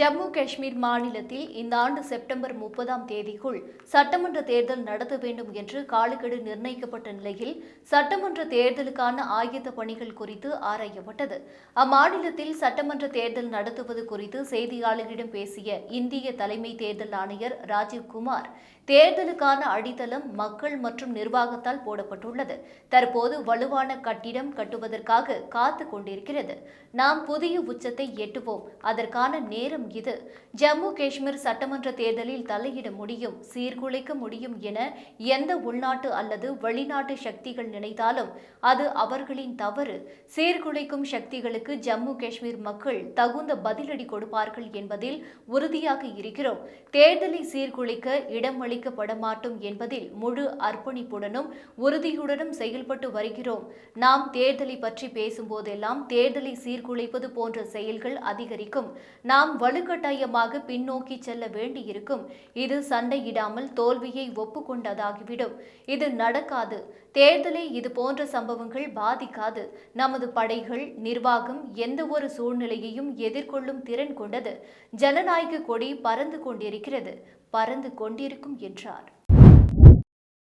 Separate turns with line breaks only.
Jammu Kashmir மாநிலத்தில் இந்த ஆண்டு செப்டம்பர் முப்பதாம் தேதிக்குள் சட்டமன்ற தேர்தல் நடத்த வேண்டும் என்று காலக்கெடு நிர்ணயிக்கப்பட்ட நிலையில் சட்டமன்ற தேர்தலுக்கான ஆயத்த பணிகள் குறித்து ஆராயப்பட்டது. அம்மாநிலத்தில் சட்டமன்ற தேர்தல் நடத்துவது குறித்து செய்தியாளர்களிடம் பேசிய இந்திய தலைமை தேர்தல் ஆணையர் ராஜீவ் குமார் தேர்தலுக்கான அடித்தளம் மக்கள் மற்றும் நிர்வாகத்தால் போடப்பட்டுள்ளது. தற்போது வலுவான கட்டிடம் கட்டுவதற்காக காத்து கொண்டிருக்கிறது. நாம் புதிய உச்சத்தை எட்டுவோம். அதற்கான நேரம் இது. ஜம்மு காஷ்மீர் சட்டமன்ற தேர்தலில் தலையிட முடியும் சீர்குலைக்க முடியும் என எந்த உள்நாட்டு அல்லது வெளிநாட்டு சக்திகள் நினைத்தாலும் அது அவர்களின் தவறு. சீர்குலைக்கும் சக்திகளுக்கு ஜம்மு காஷ்மீர் மக்கள் தகுந்த பதிலடி கொடுப்பார்கள் என்பதில் உறுதியாக இருக்கிறோம். தேர்தலை சீர்குலைக்க இடமளிக்கப்பட மாட்டோம் என்பதில் முழு அர்ப்பணிப்புடனும் உறுதியுடனும் செயல்பட்டு வருகிறோம். நாம் தேர்தலை பற்றி பேசும்போதெல்லாம் தேர்தலை சீர்குலைப்பது போன்ற செயல்கள் அதிகரிக்கும். நாம் வலு வலுக்கட்டாயமாக பின்னோக்கி செல்ல வேண்டியிருக்கும். இது சண்டையிடாமல் தோல்வியை ஒப்புக்கொண்டதாகிவிடும். இது நடக்காது. தேர்தலை இது போன்ற சம்பவங்கள் பாதிக்காது. நமது படைகள் நிர்வாகம் எந்த ஒரு சூழ்நிலையையும் எதிர்கொள்ளும் திறன் கொண்டது. ஜனநாயக கொடி பறந்து கொண்டிருக்கிறது. பறந்து கொண்டிருக்கும் என்றார்.